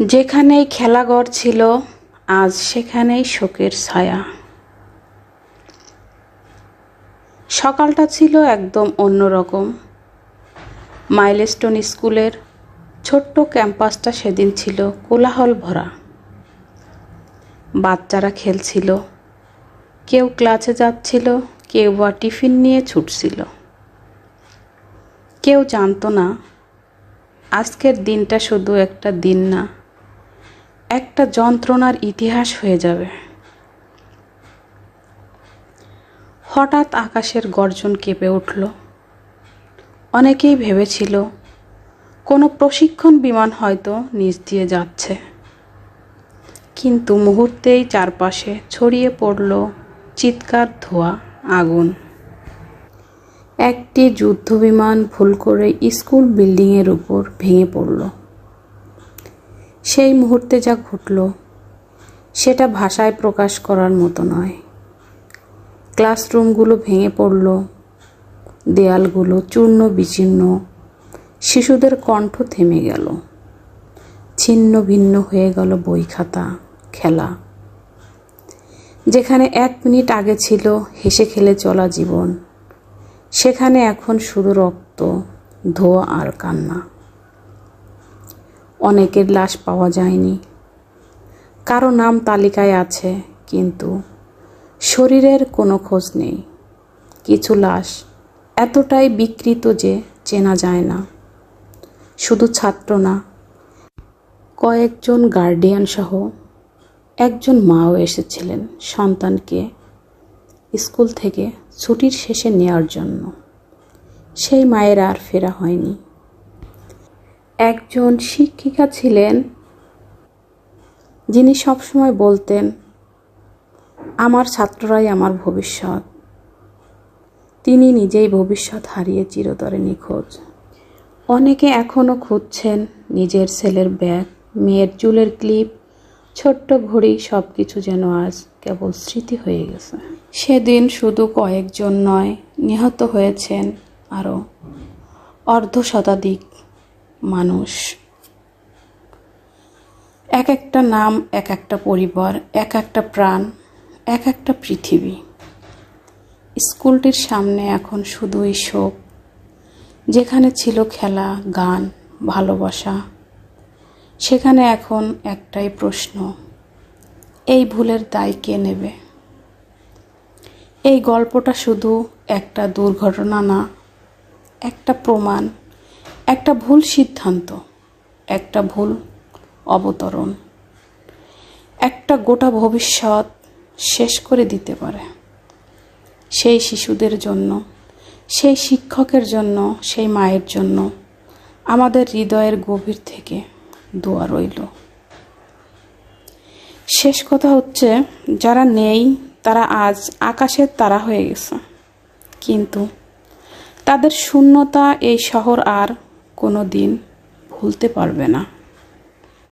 যেখানেই খেলাঘর ছিল, আজ সেখানেই শোকের ছায়া। সকালটা ছিল একদম অন্যরকম। মাইলস্টোন স্কুলের ছোট্ট ক্যাম্পাসটা সেদিন ছিল কোলাহল ভরা। বাচ্চারা খেলছিল, কেউ ক্লাসে যাচ্ছিল, কেউ বা টিফিন নিয়ে ছুটছিল। কেউ জানতো না, আজকের দিনটা শুধু একটা দিন না একটা যন্ত্রণার ইতিহাস হয়ে যাবে। হঠাৎ আকাশের গর্জন কেঁপে উঠল। অনেকেই ভেবেছিল, কোনো প্রশিক্ষণ বিমান হয়তো নিচ দিয়ে যাচ্ছে। কিন্তু মুহূর্তেই চারপাশে ছড়িয়ে পড়ল চিৎকার, ধোয়া, আগুন। একটি যুদ্ধবিমান ভুল করে স্কুল বিল্ডিংয়ের উপর ভেঙে পড়ল। সেই মুহূর্তে যা ঘটল, সেটা ভাষায় প্রকাশ করার মতো নয়। ক্লাসরুমগুলো ভেঙে পড়ল, দেয়ালগুলো চূর্ণ বিচীর্ণ, শিশুদের কণ্ঠ থেমে গেল। ছিন্ন ভিন্ন হয়ে গেল বই খাতা, খেলা। যেখানে এক মিনিট আগে ছিল হেসে খেলে চলা জীবন, সেখানে এখন শুধু রক্ত, ধোয়া আর কান্না। অনেকের লাশ পাওয়া যায়নি। কারও নাম তালিকায় আছে, কিন্তু শরীরের কোনো খোঁজ নেই। কিছু লাশ এতটাই বিকৃত যে চেনা যায় না। শুধু ছাত্র না, কয়েকজন গার্ডিয়ান সহ একজন মাও এসেছিলেন সন্তানকে স্কুল থেকে ছুটির শেষে নেওয়ার জন্য। সেই মায়ের আর ফেরা হয়নি। একজন শিক্ষিকা ছিলেন যিনি সবসময় বলতেন, আমার ছাত্ররাই আমার ভবিষ্যৎ। তিনি নিজেই ভবিষ্যৎ হারিয়ে চিরতরে নিখোঁজ। অনেকে এখনও খুঁজছেন নিজের ছেলের ব্যাগ, মেয়ের চুলের ক্লিপ, ছোট্ট ঘড়ি সব কিছু যেন আজ কেবল স্মৃতি হয়ে গেছে। সেদিন শুধু কয়েকজন নয়, নিহত হয়েছেন আরও অর্ধ শতাধিক। মানুষ। এক একটা নাম, এক একটা পরিবার, এক একটা প্রাণ, এক একটা পৃথিবী। স্কুলটির সামনে এখন শুধুই শোক, যেখানে ছিল খেলা, গান, ভালোবাসা। সেখানে এখন একটাই প্রশ্ন, এই ভুলের দায় কে নেবে? এই গল্পটা শুধু একটা দুর্ঘটনা না, একটা প্রমাণ। একটা ভুল সিদ্ধান্ত, একটা ভুল অবতরণ, একটা গোটা ভবিষ্যৎ শেষ করে দিতে পারে। সেই শিশুদের জন্য, সেই শিক্ষকের জন্য, সেই মায়ের জন্য আমাদের হৃদয়ের গভীর থেকে দোয়া রইল। শেষ কথা হচ্ছে, যারা নেই, তারা আজ আকাশের তারা হয়ে গেছে। কিন্তু তাদের শূন্যতা এই শহর আর কোনো দিন ভুলতে পারবে না।